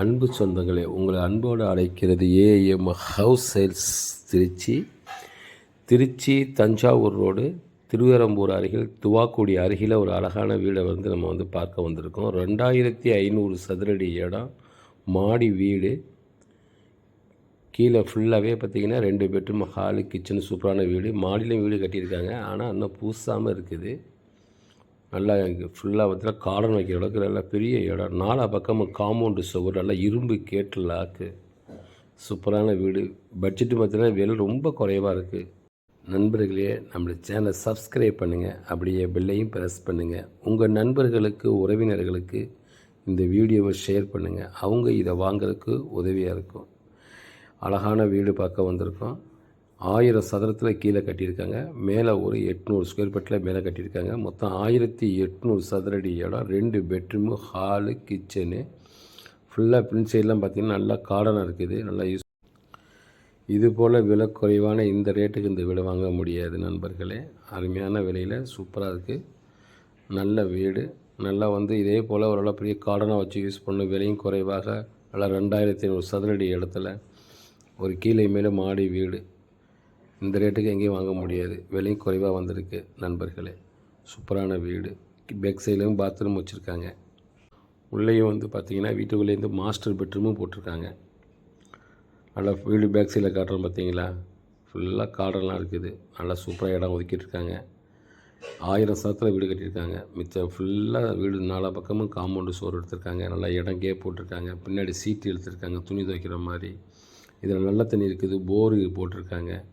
அன்பு சொந்தங்களே உங்களை அன்போடு அழைக்கிறது A M house sales Trichy. Trichy Thanjavur road Thiruverumbur அருகில் துவாக்குடி அருகில் ஒரு அழகான வீடை வந்து நம்ம வந்து பார்க்க வந்திருக்கோம். ரெண்டாயிரத்தி ஐநூறு சதுரடி இடம் மாடி வீடு. கீழே ஃபுல்லாகவே பார்த்திங்கன்னா ரெண்டு பெட்ரூம் ஹாலு கிச்சன் சூப்பரான வீடு. மாடியிலையும் வீடு கட்டியிருக்காங்க. ஆனால் இன்னும் பூசாமல் இருக்குது. நல்லா ஃபுல்லாக பார்த்தீங்கன்னா கார்டன் வைக்கிற அளவுக்கு நல்லா பெரிய இடம். நாலா பக்கமும் காம்பவுண்டு சுவர் நல்லா இரும்பு கேட்டு லாக்கு சூப்பரான வீடு. பட்ஜெட்டு பார்த்தீங்கன்னா விலை ரொம்ப குறைவாக இருக்குது நண்பர்களே நம்மளோட சேனலை சப்ஸ்கிரைப் பண்ணுங்கள் அப்படியே பெல்லையும் ப்ரெஸ் பண்ணுங்கள் உங்கள் நண்பர்களுக்கு உறவினர்களுக்கு இந்த வீடியோவை ஷேர் பண்ணுங்கள் அவங்க இதை வாங்குறதுக்கு உதவியாக இருக்கும். அழகான வீடு பார்க்க வந்திருக்கோம். ஆயிரம் சதுரத்தில் கீழே கட்டியிருக்காங்க. மேலே ஒரு எட்நூறு ஸ்கொயர் ஃபீட்டில் மேலே கட்டியிருக்காங்க. மொத்தம் ஆயிரத்தி எட்நூறு சதுரடி இடம் ரெண்டு பெட்ரூமு ஹாலு கிச்சனு ஃபுல்லாக பின் சைட்லாம் பார்த்திங்கன்னா நல்லா கார்டனாக இருக்குது. நல்லா யூஸ் இது போல் விலை குறைவான இந்த ரேட்டுக்கு இந்த வீடு வாங்க முடியாது நண்பர்களே. அருமையான விலையில் சூப்பராக இருக்குது நல்ல வீடு. நல்லா வந்து இதே போல் ஒரு பெரிய கார்டனாக வச்சு யூஸ் பண்ணும் விலையும் குறைவாக. நல்லா ரெண்டாயிரத்தி ஐநூறு சதுரடி இடத்துல ஒரு கீழே மேலே மாடி வீடு. இந்த ரேட்டுக்கு எங்கேயும் வாங்க முடியாது. விலையும் குறைவாக வந்திருக்கு நண்பர்களே. சூப்பரான வீடு. பேக் சைட்லேயும் பாத்ரூம் வச்சுருக்காங்க. உள்ளேயும் வந்து பார்த்திங்கன்னா வீட்டுக்குள்ளேருந்து மாஸ்டர் பெட்ரூமும் போட்டிருக்காங்க. நல்லா வீடு பேக் சைடில் காட்டுறோம் பார்த்தீங்களா ஃபுல்லாக காடெல்லாம் இருக்குது. நல்லா சூப்பராக இடம் ஒதுக்கிட்டுருக்காங்க. ஆயிரம் சதத்தில் வீடு கட்டியிருக்காங்க. மிச்சம் ஃபுல்லாக வீடு நாலா பக்கமும் காம்பவுண்டு சோறு எடுத்திருக்காங்க. நல்லா இடம் கே போட்டிருக்காங்க. பின்னாடி சீட்டு எடுத்திருக்காங்க. துணி துவைக்கிற மாதிரி. இதில் நல்ல தண்ணி இருக்குது. போரு போட்டிருக்காங்க.